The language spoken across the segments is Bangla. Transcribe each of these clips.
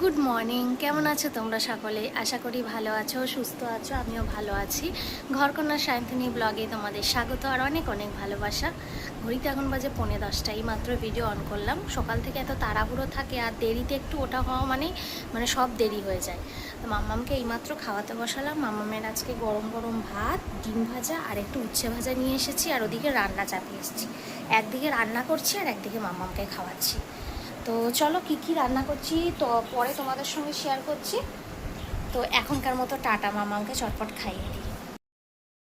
Good morning. কেমন আছো তোমরা সকলে? আশা করি ভালো আছো, সুস্থ আছো, আমিও ভালো আছি। ঘরকন্যা সায়ন্তিনী ব্লগে তোমাদের স্বাগত আর অনেক অনেক ভালোবাসা। ঘড়িতে এখন বাজে পৌনে দশটা মাত্র ভিডিও অন করলাম। সকাল থেকে এত তাড়াহুড়ো থাকে আর দেরিতে একটু ওটা হওয়া মানে মানে সব দেরি হয়ে যায়। তো মাম্মামকে এইমাত্র খাওয়াতে বসালাম। মাম্মামের আজকে গরম গরম ভাত, ডিম ভাজা আর একটু উচ্ছে ভাজা নিয়ে এসেছি আর ওদিকে রান্না চাপিয়ে এসেছি। একদিকে রান্না করছি আর একদিকে মাম্মামকে খাওয়াচ্ছি। তো চলো কি কি রান্না করছি, তো পরে তোমাদের সঙ্গে শেয়ার করছি। তো এখনকার মতো টাটা, মামাকে চটপট খাইয়ে দিই।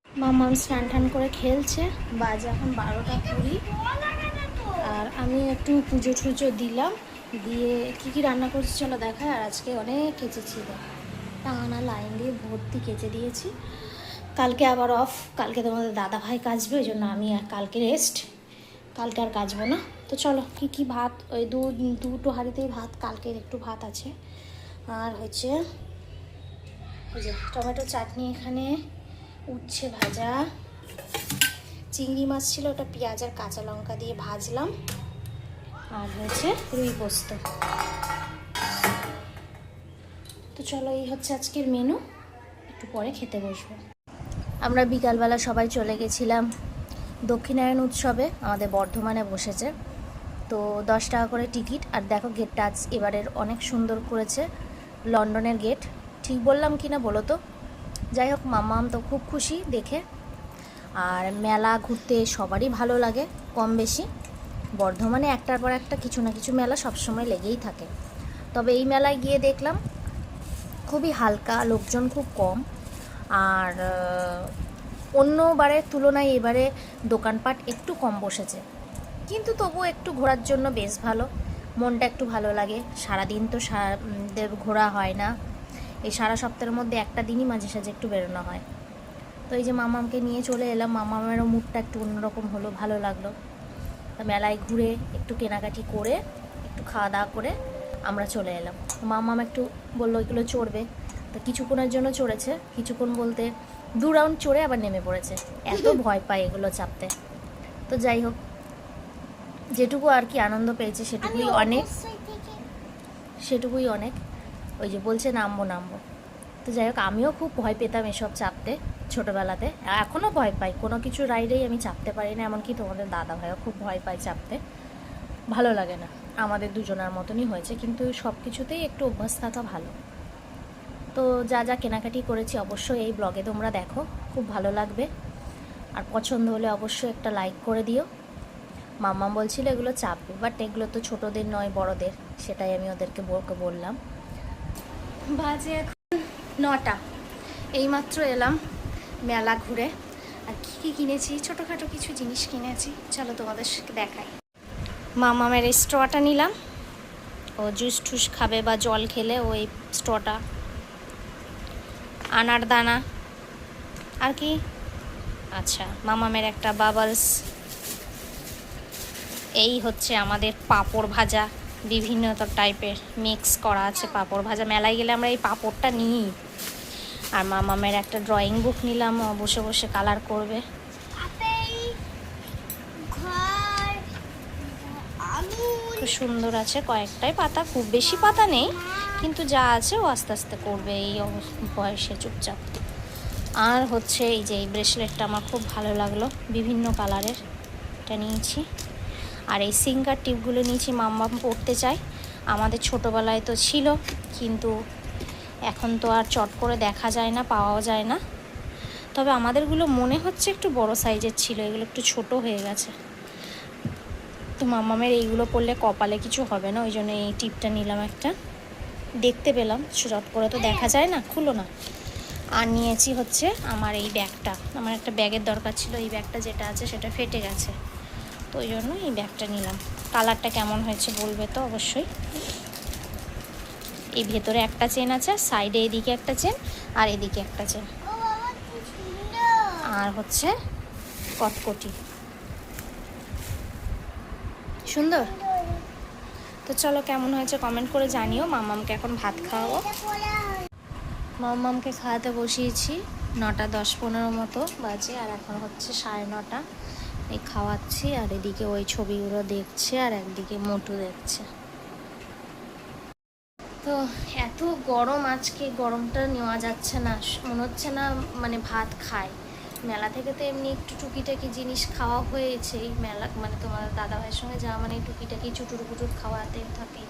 মামাম স্নান টান করে খেলছে, বাজে এখন বারোটা কুড়ি। আর আমি একটু পুজো টুজো দিলাম, দিয়ে কি কি রান্না করছি চলো দেখা আর আজকে অনেক কেচেছি টাঙানা লাইন দিয়ে ভর্তি কেচে দিয়েছি। কালকে আবার অফ কালকে তোমাদের দাদা ভাই কাজবে, ওই জন্য আমি কালকে রেস্ট কালকে আর কাচবো না। তো চলো, কি কি ভাত? ওই দু, দুটো হাঁড়িতেই ভাত, কালকের একটু ভাত আছে। আর হচ্ছে ওই যে টমেটো চাটনি এখানে, উচ্ছে ভাজা, চিংড়ি মাছ ছিল, ওটা পেঁয়াজ আর কাঁচা লঙ্কা দিয়ে ভাজলাম। আর হয়েছে রুই পোস্ত। তো চলো, এই হচ্ছে আজকের মেনু একটু পরে খেতে বসবো। আমরা বিকালবেলা সবাই চলে গেছিলাম। দক্ষিণায়ন উৎসবে আমাদের বর্ধমানে বসেছে। তো দশ টাকা করে টিকিট। আর দেখো গেটটা আজ এবারের অনেক সুন্দর করেছে লন্ডনের গেট ঠিক বললাম কি না বলো তো? যাই হোক মামাম তো খুব খুশি দেখে। আর মেলা ঘুরতে সবারই ভালো লাগে, কম বেশি। বর্ধমানে একটার পর একটা কিছু না কিছু মেলা সবসময় লেগেই থাকে। তবে এই মেলায় গিয়ে দেখলাম, খুবই হালকা, লোকজন খুব কম। আর অন্যবারের তুলনায় এবারে দোকানপাট একটু কম বসেছে। কিন্তু তবুও একটু ঘোরার জন্য বেশ ভালো। মনটা একটু ভালো লাগে। সারাদিন তো ঘোরা হয় না। এই সারা সপ্তাহের মধ্যে একটা দিনই মাঝে সাঝে একটু বেরোনো হয়। তো এই যে মামামকে নিয়ে চলে এলাম, মামামেরও মুডটা একটু অন্যরকম হলো, ভালো লাগল। মেলায় ঘুরে একটু কেনাকাটি করে, একটু খাওয়া দাওয়া করে আমরা চলে এলাম। মামাম একটু বলল, এগুলো চড়বে। তো কিছুক্ষণের জন্য চড়েছে। কিছুক্ষণ বলতে দু রাউন্ড চড়ে আবার নেমে পড়েছে। এত ভয় পায় এগুলো চাপতে। তো যাই হোক যেটুকু আর কি আনন্দ পেয়েছে সেটুকুই অনেক। সেটুকুই অনেক। ওই যে বলছে নামবো নামবো। তো যাই হোক আমিও খুব ভয় পেতাম এসব চাপতে ছোটোবেলাতে। এখনও ভয় পাই। কোনো কিছু রাইডেই আমি চাপতে পারি না এমনকি তোমাদের দাদা ভাইও খুব ভয় পায় চাপতে। ভালো লাগে না। আমাদের দুজনের মতনই হয়েছে কিন্তু সব কিছুতেই একটু অভ্যাস থাকা ভালো। তো যা যা কেনাকাটি করেছি অবশ্যই এই ব্লগে তোমরা দেখো, খুব ভালো লাগবে। আর পছন্দ হলে অবশ্যই একটা লাইক করে দিও। মাম্মা বলছিল এগুলো চাপবে বাট এগুলো তো ছোটদের নয়, বড়দের, সেটাই আমি ওদেরকে বলকে, বললাম। বাজে এখন নটা। এইমাত্র এলাম মেলা ঘুরে। আর কী কী কিনেছি? ছোটোখাটো কিছু জিনিস কিনেছি। চলো তোমাদের দেখাই। মামামের এই স্ট্রটা নিলাম। ও জুস টুস খাবে বা জল খেলে ওই স্ট্রটা আনার দানা। আর কি? আচ্ছা মামামের একটা বাবলস এই হচ্ছে আমাদের পাঁপড় ভাজা। বিভিন্ন তো টাইপের মিক্স করা আছে পাপড় ভাজা। মেলায় গেলে আমরা এই পাঁপড়টা নিই। আর মামামের একটা ড্রয়িং বুক নিলাম বসে বসে কালার করবে। খুব সুন্দর আছে। কয়েকটাই পাতা, খুব বেশি পাতা নেই, কিন্তু যা আছে ও আস্তে আস্তে করবে এই বয়সে চুপচাপ। আর হচ্ছে এই যে এই ব্রেসলেটটা আমার খুব ভালো লাগল, বিভিন্ন কালারের। এটা নিয়েছি। আর এই সিঙ্গার টিপগুলো নিয়েছি মাম্মাম পড়তে চাই আমাদের ছোটোবেলায় তো ছিল, কিন্তু এখন তো আর চট করে দেখা যায় না, পাওয়াও যায় না। তবে আমাদেরগুলো মনে হচ্ছে একটু বড় সাইজের ছিল, এগুলো একটু ছোট হয়ে গেছে। তো মাম্মামের এইগুলো পরলে কপালে কিছু হবে না, ওই জন্য এই টিপটা নিলাম একটা। দেখতে পেলাম চট করে তো দেখা যায় না, খুলো না। আর নিয়েছি হচ্ছে আমার এই ব্যাগটা। আমার একটা ব্যাগের দরকার ছিল, এই ব্যাগটা যেটা আছে সেটা ফেটে গেছে। তো ওই জন্য এই ব্যাগটা নিলাম। কালারটা কেমন হয়েছে বলবে তো অবশ্যই। এই ভেতরে একটা চেন আছে সাইডে এদিকে একটা চেন, আর এদিকে একটা চেন। আর হচ্ছে কটকটি। সুন্দর? তো চলো কেমন হয়েছে কমেন্ট করে জানিও। মামামকে এখন ভাত খাওয়াবো। মামামকে খাওয়াতে বসিয়েছি নটা দশ পনেরো মতো বাজে, আর এখন হচ্ছে সাড়ে নটা। এই খাওয়াচ্ছি, আর এদিকে ওই ছবিগুলো দেখছে, আর একদিকে মোটু দেখছে। তো এত গরম আজকে, গরমটা নেওয়া যাচ্ছে না। মনে হচ্ছে না মানে ভাত খায়। মেলা থেকে তো এমনি একটু টুকিটাকি জিনিস খাওয়া হয়েছে মেলা মানে তোমার দাদা ভাইয়ের সঙ্গে যাওয়া মানে টুকিটাকি চুটুর পুটুর খাওয়াতে থাকে।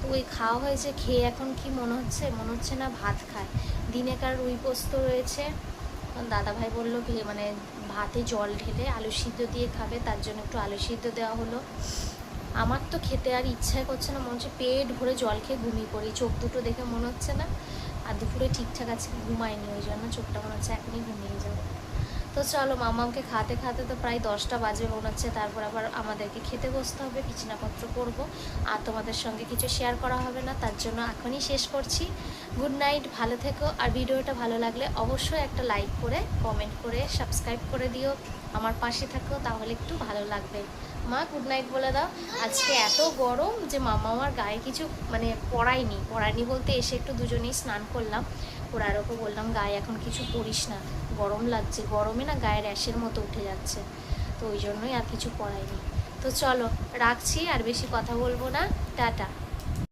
তো ওই খাওয়া হয়েছে, খেয়ে এখন কি মনে হচ্ছে? মনে হচ্ছে না ভাত খায়। দিনেকার রুই পোস্ত রয়েছে। দাদা ভাই বলল কি মানে ভাতে জল ঢেলে আলু সিদ্ধ দিয়ে খাবে, তার জন্য একটু আলু সিদ্ধ দেওয়া হলো। আমার তো খেতে আর ইচ্ছাই করছে না, মনে হচ্ছে পেট ভরে জল খেয়ে ঘুমিয়ে পড়ি। চোখ দুটো দেখে মনে হচ্ছে না। আর দুপুরে ঠিকঠাক আছে ঘুমায়নি, ওই জন্য চোখটা মনে হচ্ছে এখনই ঘুমিয়ে যাব। তো চলো মামাকে খাতে খাতে তো প্রায় দশটা বাজে মনে হচ্ছে। তারপর আবার আমাদেরকে খেতে বসতে হবে, বিছানাপত্র করব। আর তোমাদের সঙ্গে কিছু শেয়ার করা হবে না, তার জন্য এখনই শেষ করছি। গুড নাইট ভালো থেকো। আর ভিডিওটা ভালো লাগলে অবশ্যই একটা লাইক করে কমেন্ট করে সাবস্ক্রাইব করে দিও। আমার পাশে থাকো, তাহলে একটু ভালো লাগবে। মা গুড নাইট বলে দাও। আজকে এত গরম যে মামা আমার গায়ে কিছু মানে পড়ায়নি। পড়ায়নি বলতে এসে একটু দুজনেই স্নান করলাম। ওরা ওকে বললাম, গায়ে এখন কিছু পরিস না, গরম লাগছে। গরমে না গায়ে র্যাশের মতো উঠে যাচ্ছে। তো ওই জন্যই আর কিছু পড়াইনি তো চলো, রাখছি, আর বেশি কথা বলব না। টাটা।